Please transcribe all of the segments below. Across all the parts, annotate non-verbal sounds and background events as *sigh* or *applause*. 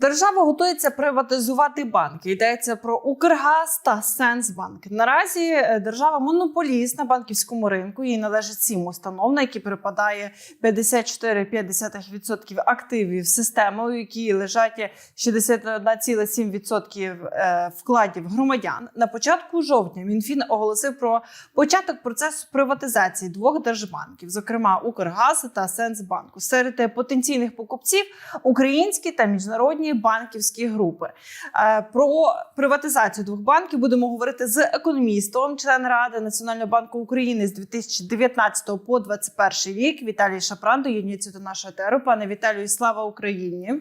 Держава готується приватизувати банки. Йдеться про Укргаз та Сенсбанк. Наразі е, держава монополіст на банківському ринку. Їй належить сім установ, на які припадає 54,5% активів системи, у якій лежать 61,7% е, вкладів громадян. На початку жовтня Мінфін оголосив про початок процесу приватизації двох держбанків, зокрема Укргаз та Сенсбанку. Серед потенційних покупців українські та міжнародні банківські групи. Е, Про приватизацію двох банків будемо говорити з економістом, член Ради Національного банку України з 2019 по 2021 рік. Віталій Шапран доєднується до нашого етеру. Пане Віталію, слава Україні!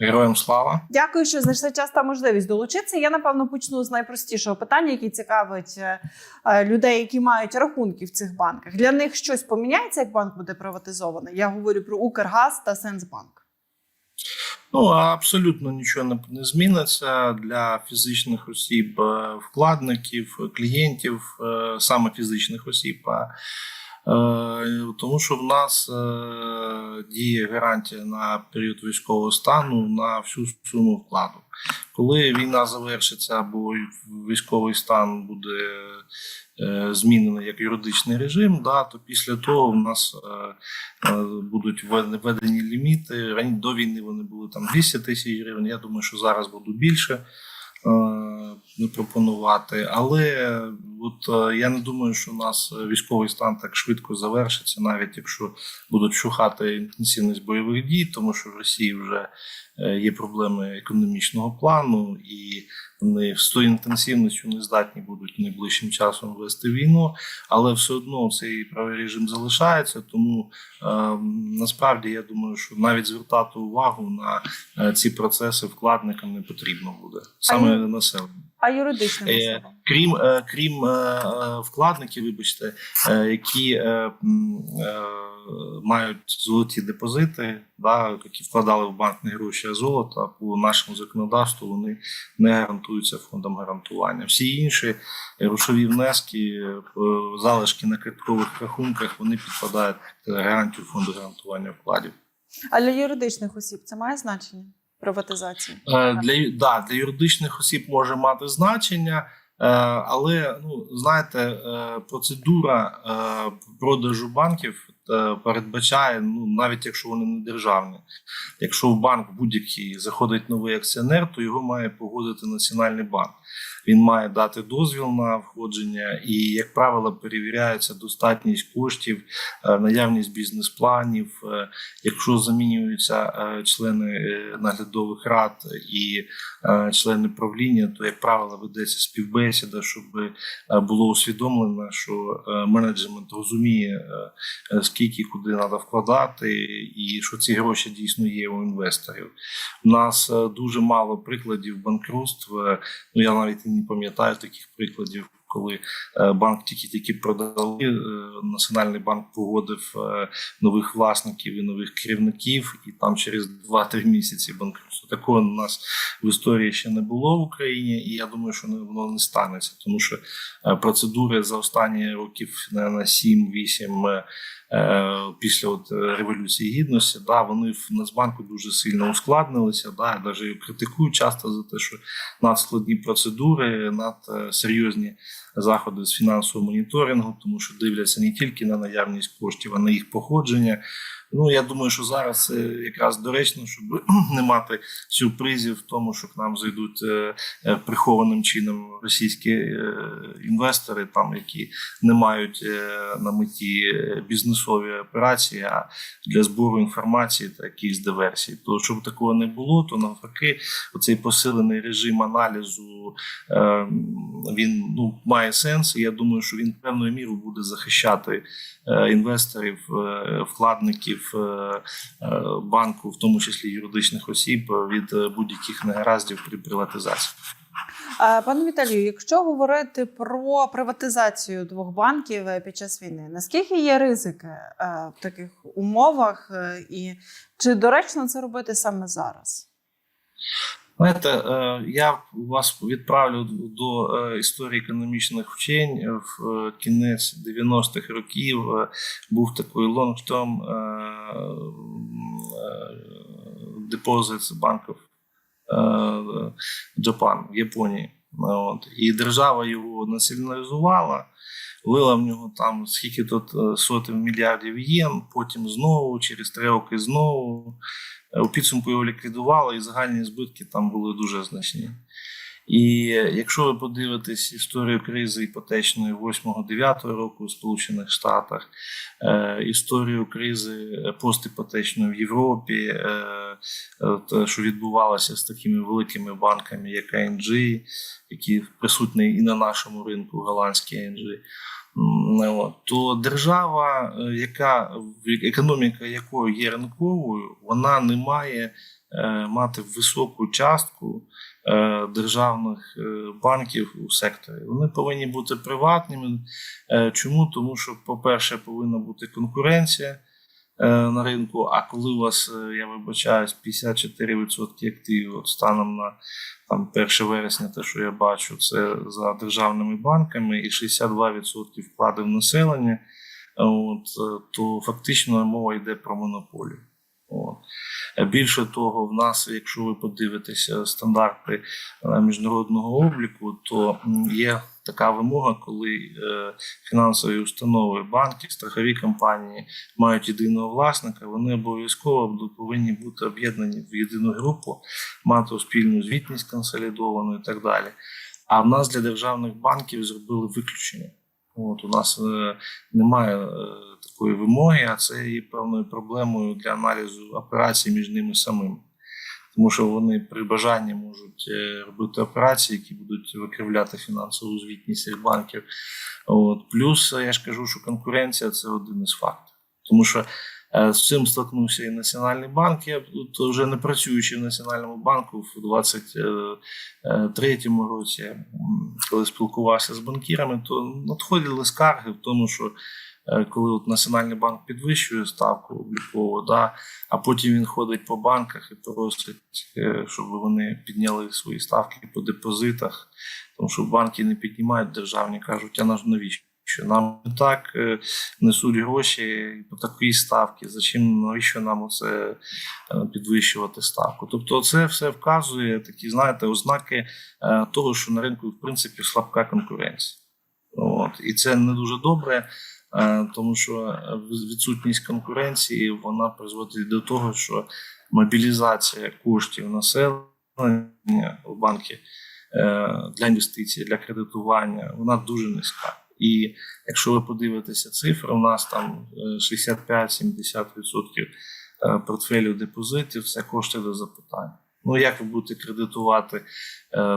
Героям слава. Дякую, що знайшли час та можливість долучитися. Я напевно почну з найпростішого питання, яке цікавить е, е, людей, які мають рахунки в цих банках. Для них щось поміняється, як банк буде приватизований. Я говорю про Укргаз та Сенсбанк. Ну абсолютно нічого не, зміниться для фізичних осіб, е, вкладників, клієнтів, е, саме фізичних осіб. Е, Тому що в нас діє гарантія на період військового стану на всю суму вкладу. Коли війна завершиться або військовий стан буде змінений як юридичний режим, да, то після того в нас е, е, будуть введені- ліміти. До війни вони були там 200 тисяч гривень. Я думаю, що зараз буду більше е, пропонувати. Але от е, я не думаю, що у нас військовий стан так швидко завершиться, навіть якщо будуть шухати інтенсивність бойових дій, тому що в Росії вже е, є проблеми економічного плану, і вони з тою інтенсивністю не здатні будуть найближчим часом вести війну, але все одно цей правий режим залишається. Тому е, насправді я думаю, що навіть звертати увагу на е, ці процеси вкладникам не потрібно буде саме А населення. А юридичним Е. Крім, е, крім е, е, вибачте, е, які е, мають золоті депозити, да, які вкладали в банк не гроші, а золото, по нашому законодавству вони не гарантуються фондом гарантування. Всі інші грошові внески, залишки на карткових рахунках, вони підпадають під гарантію фонду гарантування вкладів. А для юридичних осіб це має значення приватизації? Для, да, для юридичних осіб може мати значення, але ну, знаєте, е, процедура е, продажу банків е, передбачає, ну, навіть якщо вони не державні. Якщо в банк будь-який заходить новий акціонер, то його має погодити Національний банк. Він має дати дозвіл на входження, і, як правило, перевіряється достатність коштів, е, наявність бізнес-планів. е, Якщо замінюються е, члени е, наглядових рад і е, члени правління, то, як правило, ведеться співбесіда, щоб е, було усвідомлено, що е, менеджмент розуміє, е, е, скільки куди треба вкладати, і що ці гроші дійсно є у інвесторів. У нас е, дуже мало прикладів банкрутств. е, Ну я навіть не пам'ятаю таких прикладів. Коли е, банк тільки-тільки продали, Національний банк погодив нових власників і нових керівників, і там через 2-3 місяці банкрутство. Такого у нас в історії ще не було в Україні, і я думаю, що воно не станеться, тому що процедури за останні років на 7-8 е, після от е, революції гідності, да, вони в Нацбанку дуже сильно ускладнилися. Да, навіть критикують часто за те, що надскладні процедури, надсерйозні заходи з фінансового моніторингу, тому що дивляться не тільки на наявність коштів, а на їх походження. Ну я думаю, що зараз це якраз доречно, щоб *clears throat* не мати сюрпризів в тому, що к нам зайдуть е, е, прихованим чином російські е, інвестори, там які не мають е, на меті е, бізнесові операції, а для збору інформації та якихось диверсій. То щоб такого не було, то навпаки, оцей посилений режим аналізу е, він ну має сенс. І я думаю, що він певною мірою буде захищати е, інвесторів, е, вкладників е, банку, в тому числі юридичних осіб, від будь-яких негараздів при приватизації. Пане Віталію, якщо говорити про приватизацію двох банків під час війни, наскільки є ризики в таких умовах, і чи доречно це робити саме зараз? Знаєте, е, я вас відправлю до е, історії економічних вчень. В е, кінець 90-х років був такий long-term м, deposits Bank of Джапан Японії. От. І держава його націоналізувала, влила в нього там скільки тут сотень мільярдів єн, потім знову, через три роки знову. Е, У підсумку його ліквідували, і загальні збитки там були дуже значні. І якщо ви подивитесь історію кризи іпотечної 8-9 року у Сполучених Штатах, е, історію кризи постіпотечної в Європі, е, е, те, що відбувалося з такими великими банками, як ING, які присутні і на нашому ринку, голландський ING, то держава, е, яка економіка якої є ринковою, вона не має е, мати високу частку е, державних банків у секторі. Вони повинні бути приватними. Чому? Тому що, по-перше, повинна бути конкуренція на ринку. А коли у вас, е, я вибачаюсь, 54% активів станом на там 1 вересня, те, що я бачу, це за державними банками, і 62% вкладів населення, е, от, е, то фактично мова йде про монополію. От. Е, Більше того, в нас, якщо ви подивитеся стандарти е, міжнародного обліку, то є така вимога, коли е, фінансові установи, банки, страхові компанії мають єдиного власника, вони обов'язково повинні бути об'єднані в єдину групу, мати спільну звітність консолідовану і так далі. А в нас для державних банків зробили виключення. От у нас е, немає е, такої вимоги, а це є певною проблемою для аналізу операцій між ними самими. Тому що вони при бажанні можуть е, робити операції, які будуть викривляти фінансову звітність банків. От. Плюс е, я ж кажу, що конкуренція це один із факторів. Тому що е, з цим стикнувся і Національний банк. Я тут вже не працюючи в Національному банку в 23-му році, коли спілкувався з банкірами, то надходили скарги в тому, що коли от Національний банк підвищує ставку облікову, да, а потім він ходить по банках і просить, е, щоб вони підняли свої ставки по депозитах, тому що банки не піднімають державні, кажуть, а наш навіщо? Що нам і так е, несуть гроші по такій ставці, зачем навіщо нам оце е, підвищувати ставку? Тобто, це все вказує такі, знаєте, ознаки е, того, що на ринку в принципі слабка конкуренція. От. І це не дуже добре, е, тому що е, відсутність конкуренції вона призводить до того, що мобілізація коштів населення в банки е, для інвестицій, для кредитування, вона дуже низька. І якщо ви подивитеся цифри, у нас там е, 65-70% е, портфелів депозитів це кошти до запитання. Ну як ви будете кредитувати е,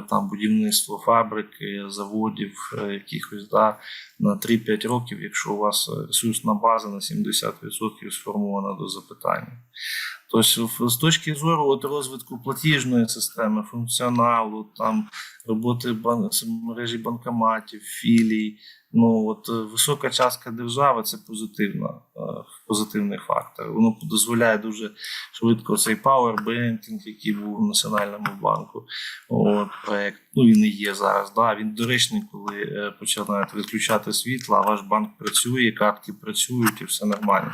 там будівництво фабрики, заводів, е, якихось да, на 3-5 років, якщо у вас ресурсна база на 70% сформована до запитання? Тобто, з точки зору от розвитку платіжної системи, функціоналу, там роботи бан... мережі банкоматів, філій, ну от е, висока частка держави це позитивна, позитивний фактор. Воно дозволяє дуже швидко цей powerbanking, який був в Національному банку. От, проект. Ну він і є зараз. Да, він доречний, коли починають відключати світло, а ваш банк працює, картки працюють і все нормально.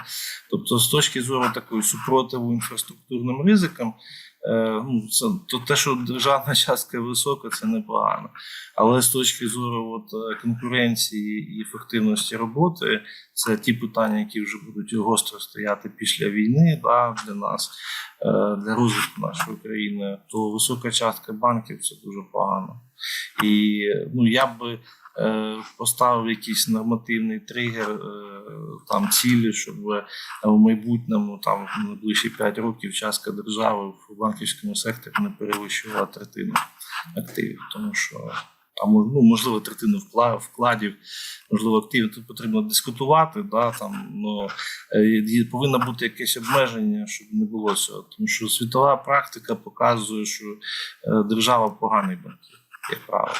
Тобто, з точки зору такої супротиву інфраструктурним ризикам, е, то те, що державна частка висока, це непогано. Але з точки зору от, е, конкуренції і ефективності роботи, це ті питання, які вже будуть гостро стояти після війни да, для нас, е, для розвитку нашої країни, то висока частка банків це дуже погано. І ну, я би е, поставив якийсь нормативний тригер, е, там цілі, щоб е, в майбутньому, там в найближчі 5 років, частка держави в банківському секторі не перевищувала третину активів, тому що а ну, можливо, третину вкладів, можливо, активів. Тут потрібно дискутувати. Да, там, ну, повинно бути якесь обмеження, щоб не було цього. Тому що світова практика показує, що е, держава поганий банкір, як правило.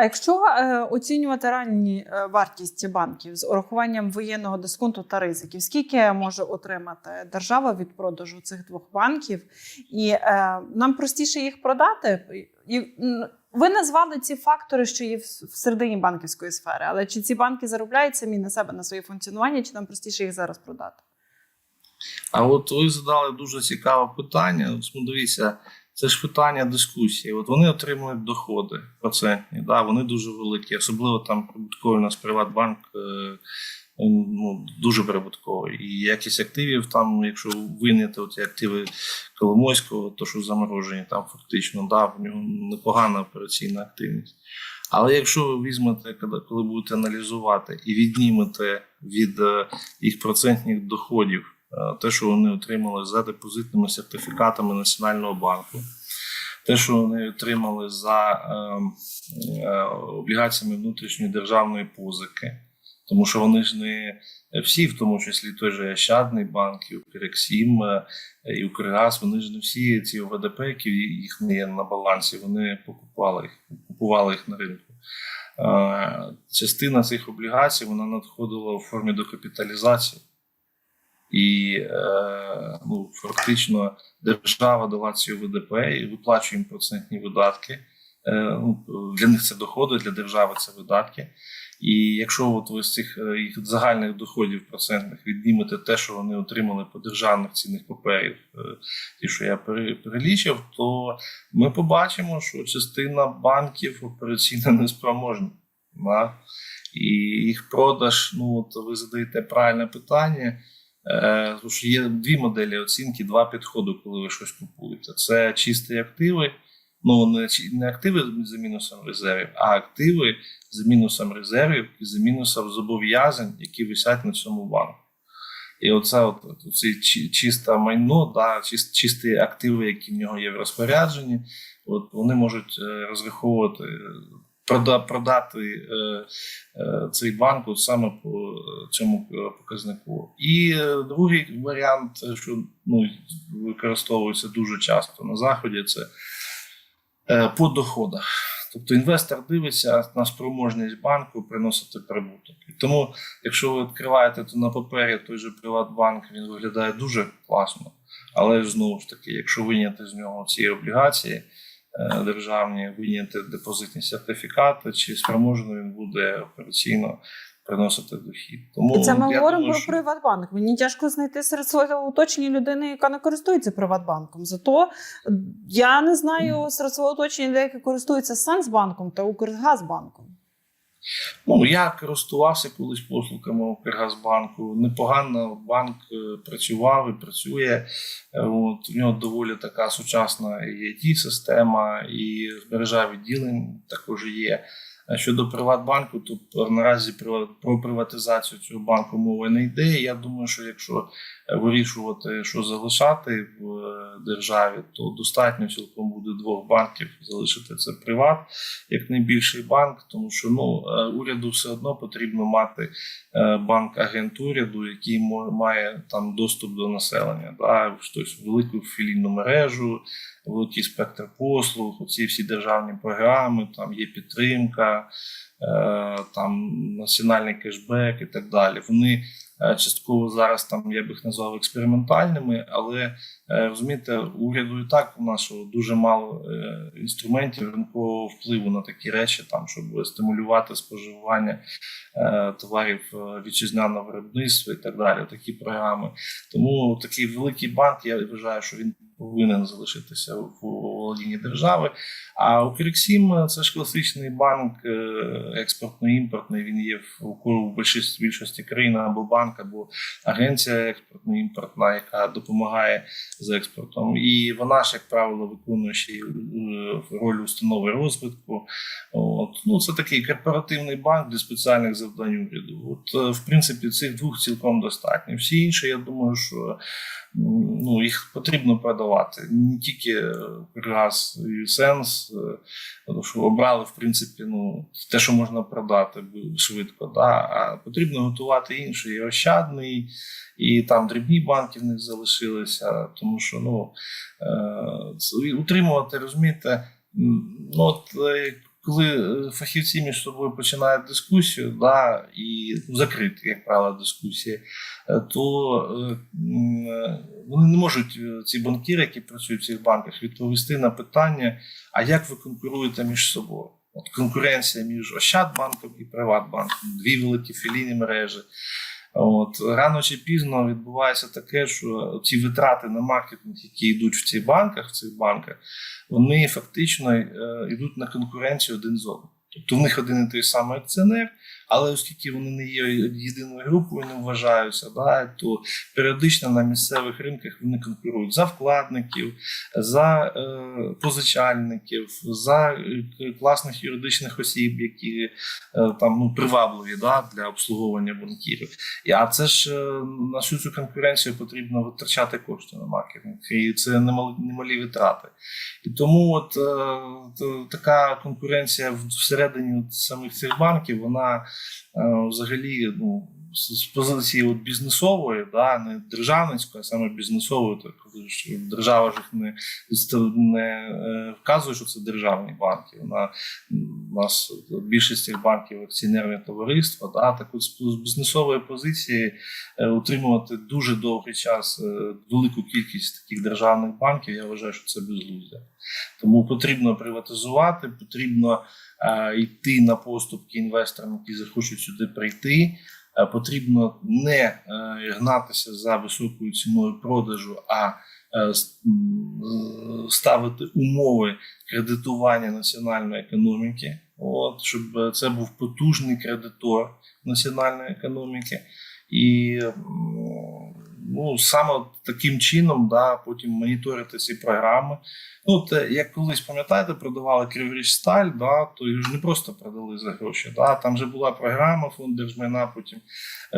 А якщо е, оцінювати ранні е, вартість банків з урахуванням воєнного дисконту та ризиків, скільки може отримати держава від продажу цих двох банків, і е, нам простіше їх продати? І, ви назвали ці фактори, що є в, середині банківської сфери, але чи ці банки заробляють самі на себе на своє функціонування, чи нам простіше їх зараз продати? А от ви задали дуже цікаве питання. Дивіться, це ж питання дискусії. От вони отримують доходи процентні, да, вони дуже великі, особливо там прибутковий у нас Приватбанк. Е, Ну, дуже прибутковий. І якість активів там, якщо вийняти ті активи Коломойського, то що заморожені там фактично, да, в нього непогана операційна активність. Але якщо ви візьмете, коли, будете аналізувати і віднімете від е, їх процентних доходів те, що вони отримали за депозитними сертифікатами Національного банку, те, що вони отримали за е, е, облігаціями внутрішньої державної позики, тому що вони ж не всі, в тому числі той же Ощадний банк, і Укрексім, е, і Укргаз, вони ж не всі ці ОВДП, які їх не є на балансі, вони покупали їх, купували їх на ринку. Е, Частина цих облігацій вона надходила у формі докапіталізації. І е, ну, фактично держава дала ці ОВДП і виплачує процентні видатки. Е, ну, для них це доходи, для держави це видатки. І якщо от ви з цих е, їх загальних доходів процентних віднімете те, що вони отримали по державних цінних паперів, е, ті, що я перелічив, то ми побачимо, що частина банків операційно неспроможна. І їх продаж, ну от ви задаєте правильне питання. Е, тому що є дві моделі оцінки, два підходи, коли ви щось купуєте. Це чисті активи, ну не, не активи за мінусом резервів, а активи за мінусом резервів і за мінусом зобов'язань, які висять на цьому банку. І оце от, ці чисте майно, да, чис- чисті активи, які в нього є в розпорядженні, от вони можуть е, розраховувати, продати е, е, цей банк саме по цьому е, показнику. І другий варіант, що ну, використовується дуже часто на заході, це по доходах. Тобто інвестор дивиться на спроможність банку приносити прибуток. І тому, якщо ви відкриваєте то на папері той же Приватбанк, він виглядає дуже класно. Але ж знову ж таки, якщо вийняти з нього ці облігації державні, вийняти депозитні сертифікати, чи спроможно він буде операційно приносити дохід. Тому Це ми говоримо про що- Приватбанк. Мені тяжко знайти серед свого оточення людини, яка не користується Приватбанком. Зато е, я не знаю серед свого оточення, деякі користуються Сансбанком та Укргазбанком. Ну, я користувався колись послугами Укргазбанку. Непогано банк е, працював і працює. Е, От, у нього доволі така сучасна і IT-система, і збережа відділень також є. Щодо Приватбанку, то наразі про приватизацію цього банку мови не йде. Я думаю, що якщо вирішувати, що залишати в е, державі, то достатньо цілком буде двох банків залишити це приват як найбільший банк, тому що ну е, уряду все одно потрібно мати е, банк агент уряду, який має там доступ до населення, да, щось велику філійну мережу, великий спектр послуг, оці всі державні програми, там є підтримка, там національний кешбек і так далі. Вони частково зараз там я б їх назвав експериментальними, але е, розумієте, уряду і так у нас дуже мало е, інструментів ринкового впливу на такі речі, там щоб стимулювати споживання е, товарів е, вітчизняного виробництва і так далі. Такі програми. Тому такий великий банк, я вважаю, що він повинен залишитися в володінні держави. А Укрексім е, це ж класичний банк е, експортно-імпортний. Він є в більшості, країн або банк, або агенція експортно-імпортна, яка допомагає з експортом. І вона ж, як правило, виконує ще е, роль установи розвитку. От. Ну, це такий корпоративний банк для спеціальних завдань уряду. От, е, в принципі, цих двох цілком достатньо. Всі інші, я думаю, що ну, їх потрібно продавати. Не тільки газ і сенс, е, тому що обрали, в принципі, ну, те, що можна продати швидко. Да? А потрібно готувати інший, і ощадний, і там дрібні банки в них залишилися, тому що ну, е, утримувати, розумієте, ну, от, е, коли е, фахівці між собою починають дискусію, да, і закриті, як правило, дискусії, е, то е, вони не можуть ці банкіри, які працюють в цих банках, відповісти на питання, а як ви конкуруєте між собою? От конкуренція між Ощадбанком і Приватбанком, дві великі філійні мережі. От рано чи пізно відбувається таке, що ці витрати на маркетинг, які йдуть в цих банках, в цих банках, вони фактично е, йдуть на конкуренцію один з одним. Тобто в них один і той самий акціонер, але оскільки вони не є єдиною групою, не вважаються, да, то періодично на місцевих ринках вони конкурують за вкладників, за е, позичальників, за е, класних юридичних осіб, які е, там ну привабливі да, для обслуговування банкірів. І, А це ж е, на всю цю конкуренцію потрібно витрачати кошти на маркетинг, і це немалі, немалі витрати. І тому от е, така конкуренція всередині самих цих банків, вона взагалі ну, з позиції от бізнесової, да, не державницької, а саме бізнесової, коли ж держава ж не, не е, вказує, що це державні банки. Вона у нас більшість цих банків акціонерне товариство. Да, так от з бізнесової позиції е, утримувати дуже довгий час е, велику кількість таких державних банків, я вважаю, що це безглуздя. Тому потрібно приватизувати, потрібно е, йти на поступки інвесторам, які захочуть сюди прийти. Е, Потрібно не е, гнатися за високою ціною продажу, а е, ставити умови кредитування національної економіки, от, щоб це був потужний кредитор національної економіки. І ну, саме таким чином да, потім моніторити ці програми. Ну, от, е, як колись пам'ятаєте, продавали Криворіж Сталь, да, то їх ж не просто продали за гроші. Да, там вже була програма, фонд держмайна потім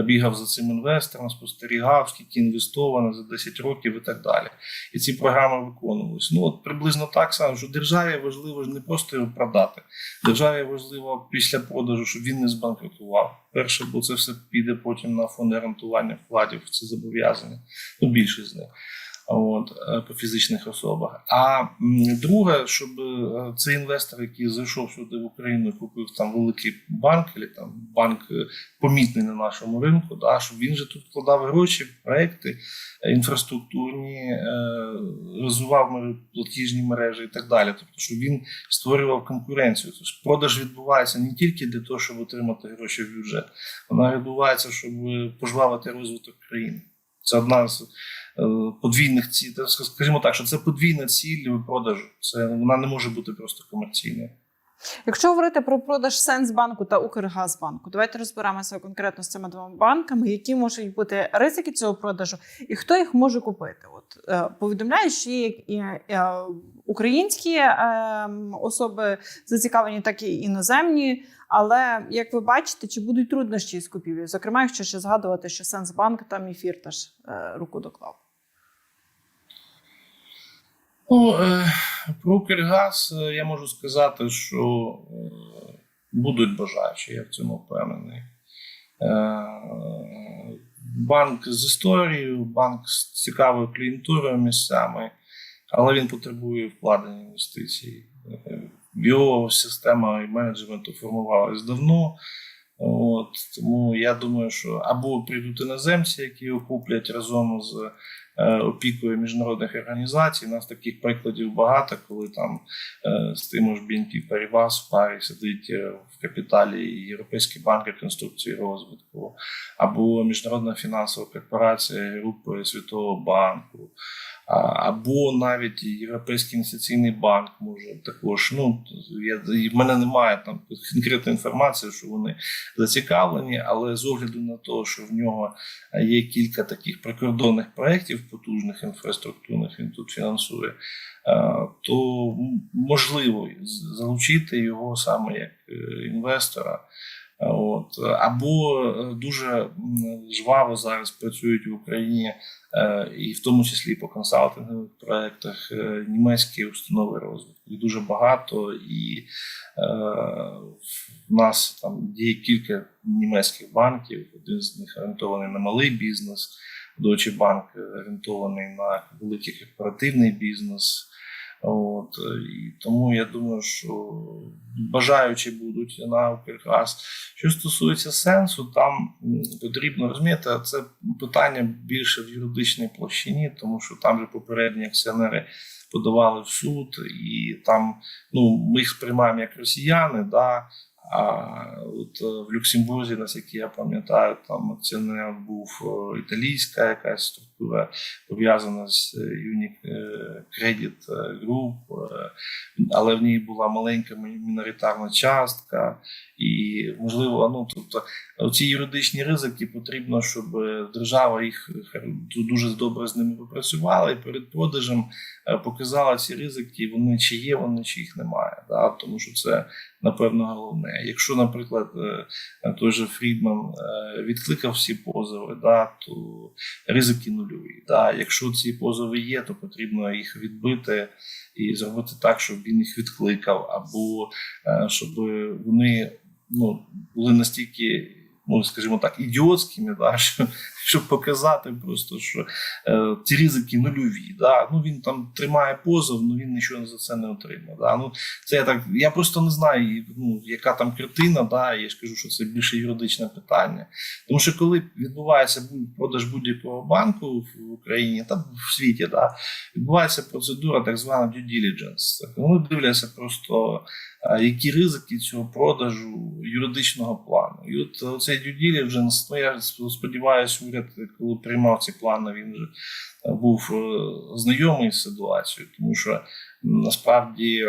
бігав за цим інвестором, спостерігав, скільки інвестовано за 10 років і так далі. І ці програми виконувалися. Ну, от приблизно так само, що державі важливо ж не просто його продати. Державі важливо після продажу, щоб він не збанкрутував. Перше, бо це все піде потім на фонд гарантування вкладів, це зобов'язання. Ну, більшість з них. От, е, по фізичних особах. А друге, щоб е, цей інвестор, який зайшов сюди в Україну, купив там великий банк, або там банк е, помітний на нашому ринку, да, щоб він же тут вкладав гроші, проекти інфраструктурні, розвивав платіжні мережі і так далі. Тобто, щоб він створював конкуренцію. Тобто продаж відбувається не тільки для того, щоб отримати гроші в бюджет, вона відбувається, щоб пожвавити розвиток країни. Це одна з подвійних цілей. Скажімо так, що це подвійна ціль продажу. Це вона не може бути просто комерційною. Якщо говорити про продаж Сенсбанку та Укргазбанку, давайте розберемося конкретно з цими двома банками, які можуть бути ризики цього продажу, і хто їх може купити. От е, повідомляють, що є е, українські е, особи зацікавлені, так і іноземні. Але як ви бачите, чи будуть труднощі з купівлею? Зокрема, якщо ще згадувати, що Сенсбанк там і Фірташ е, руку доклав. Ну, е, про Укргаз е, я можу сказати, що е, будуть бажаючі, я в цьому впевнений. Банк з історією, банк з цікавою клієнтурою місцями, але він потребує вкладення інвестицій. Його система і менеджменту формувалась давно. От, тому я думаю, що або прийдуть іноземці, які його куплять разом з е, опікою міжнародних організацій. У нас таких прикладів багато, коли там е, з тим ж BNP Paribas в парі сидить е, в капіталі Європейський банк реконструкції розвитку, або Міжнародна фінансова корпорація групи Світового банку. Або навіть Європейський інвестиційний банк може також. Ну я в мене немає там конкретної інформації, що вони зацікавлені, але з огляду на те, що в нього є кілька таких прикордонних проєктів потужних інфраструктурних, він тут фінансує, е, то можливо залучити його саме як е, інвестора. Е, От або дуже жваво зараз працюють в Україні, і в тому числі по консалтингових проєктах е, німецькі установи розвитку. Їх дуже багато, і е, в нас там є кілька німецьких банків. Один з них орієнтований на малий бізнес. Deutsche Bank орієнтований на великий корпоративний бізнес. От, і тому я думаю, що бажаючі будуть на Укргаз. Що стосується сенсу, там потрібно розуміти, це питання більше в юридичній площині, тому що там же попередні акціонери подавали в суд, і там ну, ми їх сприймаємо як росіяни, да, А от е, в Люксембурзі, наскільки я пам'ятаю, там акціонер був е, італійська якась структура пов'язана з е, Unique е, Credit Group, е, але в ній була маленька міноритарна частка, і можливо, ну тобто ці юридичні ризики потрібно, щоб держава їх дуже добре з ними попрацювала і перед продажем е, показала ці ризики, вони чи є, вони чи їх немає. Да? Тому що це напевно головне. Якщо, наприклад, е, той же Фрідман е, відкликав всі позови, да, то ризики нульові. Да? Якщо ці позови є, то потрібно їх відбити і зробити так, щоб він їх відкликав, або е, щоб вони ну, були настільки. Ну, скажімо так, ідіотськими, да, *laughs* що, щоб показати просто, що е, ці ризики нульові. Да. Ну, він там тримає позов, але він нічого за це не отримає. Да. Ну, це я так, я просто не знаю, ну, яка там картина, да, я ж кажу, що це більше юридичне питання. Тому що коли відбувається продаж будь-якого банку в Україні та в світі, да, відбувається процедура так звана due diligence. Так, Вони дивляться просто які ризики цього продажу юридичного плану. І от цей due diligence, ну я сподіваюся, уряд, коли приймав ці плани, він вже був знайомий з ситуацією, тому що насправді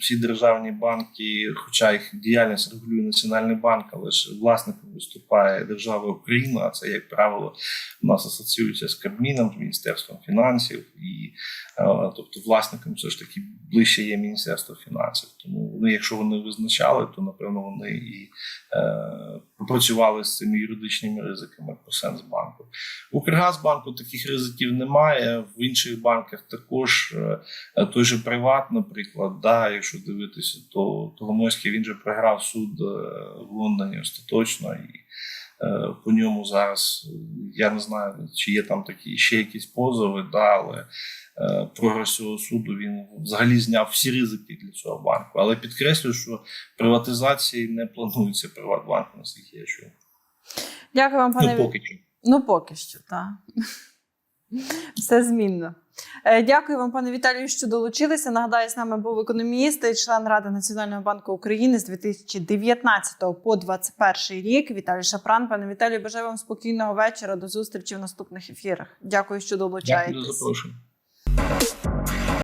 всі державні банки, хоча їх діяльність регулює Національний банк, але ж власником виступає держава Україна, а це, як правило, у нас асоціюється з Кабміном, з Міністерством фінансів, і тобто власником все ж таки ближче є Міністерство фінансів. Тому вони, якщо вони визначали, то напевно вони і е, попрацювали з цими юридичними ризиками по Сенсбанку. У Укргазбанку таких ризиків немає. В інших банках також е, той же Приват, наприклад, да, якщо дивитися, то Коломойський він же програв суд е, в Лондоні остаточно і. По ньому зараз я не знаю, чи є там такі ще якісь позови, да, але прогрес цього суду він взагалі зняв всі ризики для цього банку. Але підкреслюю, що приватизації не планується Приватбанку, наскільки я чую. Дякую вам, пане Ну, поки що. Ну, поки що, так. Все змінно. Е, Дякую вам, пане Віталію, що долучилися. Нагадаю, з нами був економіст і член Ради Національного банку України з 2019 по 2021 рік. Віталій Шапран. Пане Віталію, бажаю вам спокійного вечора. До зустрічі в наступних ефірах. Дякую, що долучаєтесь. Дякую за запрошення.